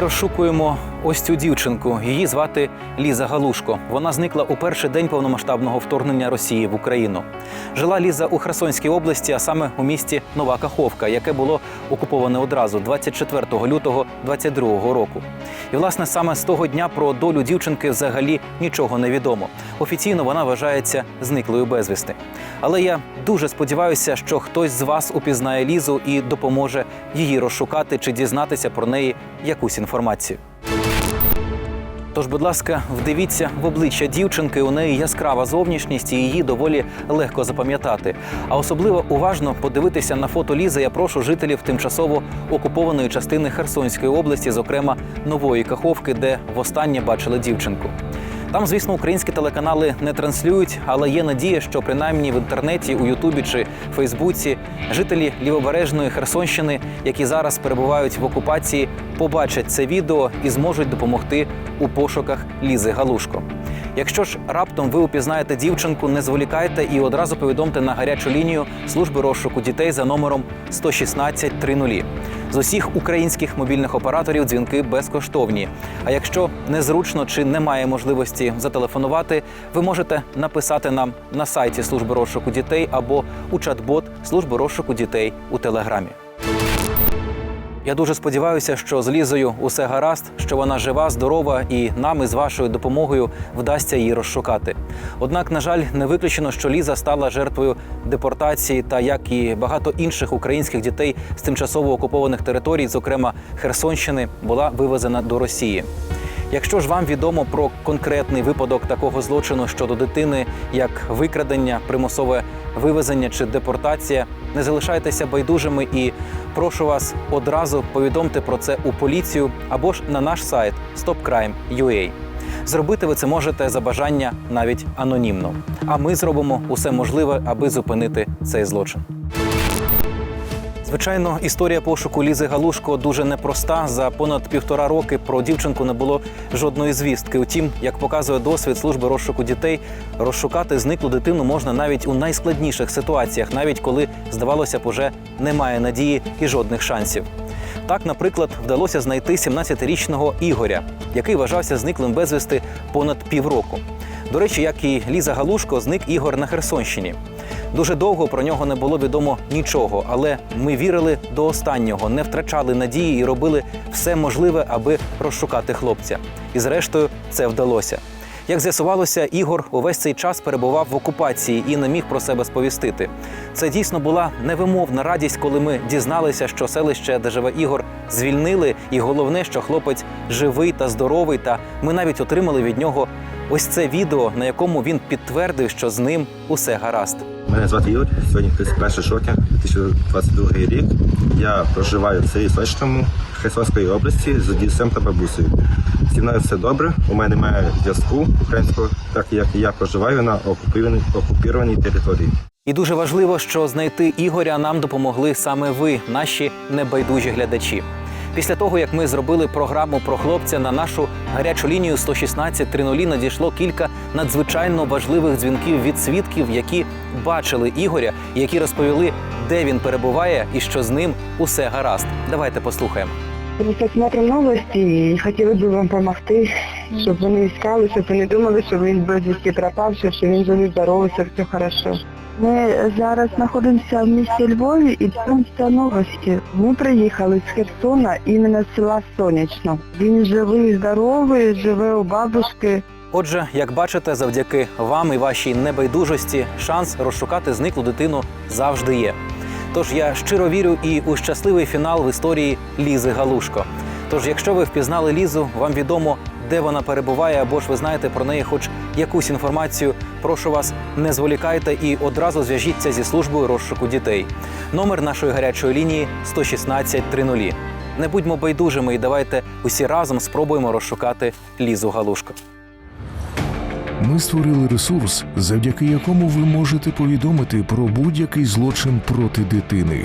Розшукуємо ось цю дівчинку. Її звати Ліза Галушко. Вона зникла у перший день повномасштабного вторгнення Росії в Україну. Жила Ліза у Херсонській області, а саме у місті Нова Каховка, яке було окуповане одразу 24 лютого 22 року. І власне саме з того дня про долю дівчинки взагалі нічого не відомо. Офіційно вона вважається зниклою безвісти. Але я дуже сподіваюся, що хтось з вас упізнає Лізу і допоможе її розшукати чи дізнатися про неї якусь інформацію. Тож, будь ласка, вдивіться в обличчя дівчинки. У неї яскрава зовнішність і її доволі легко запам'ятати. А особливо уважно подивитися на фото Лізи я прошу жителів тимчасово окупованої частини Херсонської області, зокрема нової Каховки, де востаннє бачили дівчинку. Там, звісно, українські телеканали не транслюють, але є надія, що принаймні в інтернеті, у Ютубі чи Фейсбуці жителі лівобережної Херсонщини, які зараз перебувають в окупації, побачать це відео і зможуть допомогти у пошуках Лізи Галушко. Якщо ж раптом ви упізнаєте дівчинку, не зволікайте і одразу повідомте на гарячу лінію служби розшуку дітей за номером 116 30. З усіх українських мобільних операторів дзвінки безкоштовні. А якщо незручно чи немає можливості зателефонувати, ви можете написати нам на сайті служби розшуку дітей або у чат-бот служби розшуку дітей у телеграмі. Я дуже сподіваюся, що з Лізою усе гаразд, що вона жива, здорова, і нам із вашою допомогою вдасться її розшукати. Однак, на жаль, не виключено, що Ліза стала жертвою депортації та як і багато інших українських дітей з тимчасово окупованих територій, зокрема Херсонщини, була вивезена до Росії. Якщо ж вам відомо про конкретний випадок такого злочину щодо дитини, як викрадення, примусове вивезення чи депортація, не залишайтеся байдужими і прошу вас одразу повідомте про це у поліцію або ж на наш сайт stopcrime.ua. Зробити ви це можете за бажання навіть анонімно. А ми зробимо усе можливе, аби зупинити цей злочин. Звичайно, історія пошуку Лізи Галушко дуже непроста. За понад півтора роки про дівчинку не було жодної звістки. Утім, як показує досвід служби розшуку дітей, розшукати зниклу дитину можна навіть у найскладніших ситуаціях, навіть коли здавалося б, уже немає надії і жодних шансів. Так, наприклад, вдалося знайти 17-річного Ігоря, який вважався зниклим безвісти понад півроку. До речі, як і Ліза Галушко, зник Ігор на Херсонщині. Дуже довго про нього не було відомо нічого, але ми вірили до останнього, не втрачали надії і робили все можливе, аби розшукати хлопця. І зрештою це вдалося. Як з'ясувалося, Ігор увесь цей час перебував в окупації і не міг про себе сповістити. Це дійсно була невимовна радість, коли ми дізналися, що селище, де живе Ігор, звільнили, і головне, що хлопець живий та здоровий. Та ми навіть отримали від нього ось це відео, на якому він підтвердив, що з ним усе гаразд. Мене звати Ігор, сьогодні 31 жовтня 2022 рік. Я проживаю в селі Сочному Херсонської області з дідусем та бабусею. Зі мною все добре, у мене немає зв'язку українського, так як я проживаю на окупованій, окупованій території. І дуже важливо, що знайти Ігоря нам допомогли саме ви, наші небайдужі глядачі. Після того, як ми зробили програму про хлопця на нашу гарячу лінію 116 30 надійшло кілька надзвичайно важливих дзвінків від свідків, які бачили Ігоря, які розповіли, де він перебуває і що з ним усе гаразд. Давайте послухаємо. Просто смотрим новості і хотіли б вам допомогти, щоб вони іскали, щоб вони думали, що він безвісті пропавши, що він живий, здоровий, все хорошо. Ми зараз знаходимося в місті Львові і дивимося новості. Ми приїхали з Херсона, іменно з села Сонячно. Він живий, здоровий, живе у бабушки. Отже, як бачите, завдяки вам і вашій небайдужості шанс розшукати зниклу дитину завжди є. Тож я щиро вірю і у щасливий фінал в історії Лізи Галушко. Тож, якщо ви впізнали Лізу, вам відомо, де вона перебуває, або ж ви знаєте про неї хоч якусь інформацію, прошу вас, не зволікайте і одразу зв'яжіться зі службою розшуку дітей. Номер нашої гарячої лінії 116 30. Не будьмо байдужими і давайте усі разом спробуємо розшукати Лізу Галушко. Ми створили ресурс, завдяки якому ви можете повідомити про будь-який злочин проти дитини.